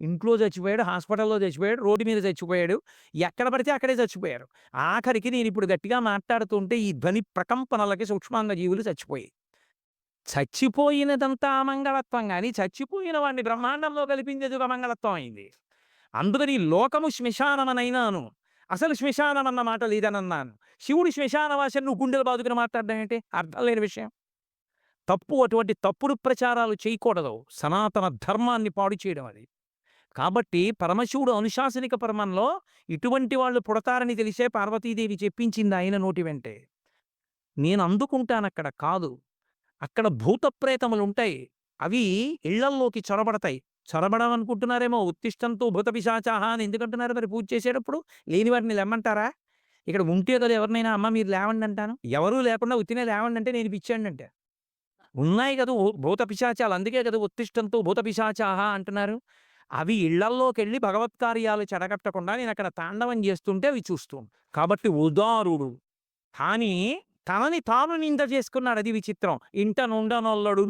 ఇంట్లో చచ్చిపోయాడు, హాస్పిటల్‌లో చచ్చిపోయాడు, రోడ్డు మీద చచ్చిపోయాడు. ఎక్కడ పడితే అక్కడే చచ్చిపోయారు. ఆఖరికి నేను ఇప్పుడు గట్టిగా మాట్లాడుతుంటే ఈ ధ్వని ప్రకంపనలకి సూక్ష్మాంగ జీవులు చచ్చిపోయాయి. చచ్చిపోయినదంతా అమంగళత్వం కానీ చచ్చిపోయిన వాడిని బ్రహ్మాండంలో కలిపించేది ఒక అమంగళత్వం అయింది. అందుకని లోకము శ్మశానమనైనాను. అసలు శ్మశానం అన్న మాట లేదనన్నాను. శివుడు శ్మశానవాసి నువ్వు గుండెలు బాదుకుని మాట్లాడడం అర్థం లేని విషయం. తప్పు అటువంటి తప్పుడు ప్రచారాలు చేయకూడదు. సనాతన ధర్మాన్ని పాడు చేయడం అది. కాబట్టి పరమశివుడు అనుశాసనిక పరమంలో ఇటువంటి వాళ్ళు పుడతారని తెలిసే పార్వతీదేవి చెప్పించింది ఆయన నోటి వెంటే. నేను అందుకుంటానక్కడ కాదు. అక్కడ భూతప్రేతములు ఉంటాయి అవి ఇళ్ళల్లోకి చొరబడతాయి. చొరబడవనుకుంటున్నారేమో ఉత్తిష్టంతో భూత పిశాచాహ అని ఎందుకంటున్నారు మరి పూజ చేసేటప్పుడు? లేని వాటిని లెమ్మంటారా? ఇక్కడ ఉంటే కదా ఎవరినైనా అమ్మ మీరు లేవండి అంటాను. ఎవరూ లేకుండా ఉత్తినే లేవండి అంటే నేను పిచ్చోడినంట. ఉన్నాయి కదా భూత పిశాచాలు అందుకే కదా ఉత్తిష్టంతో భూత పిశాచాహ అంటున్నారు. అవి ఇళ్ళల్లోకెళ్ళి భగవత్ కార్యాలు చెడగట్టకుండా నేనక్కడ తాండవం చేస్తుంటే అవి చూస్తూ కాబట్టి ఉదారుడు. కానీ తనని తాను నింద చేసుకున్నాడు అది విచిత్రం. ఇంట నుండనొల్లడు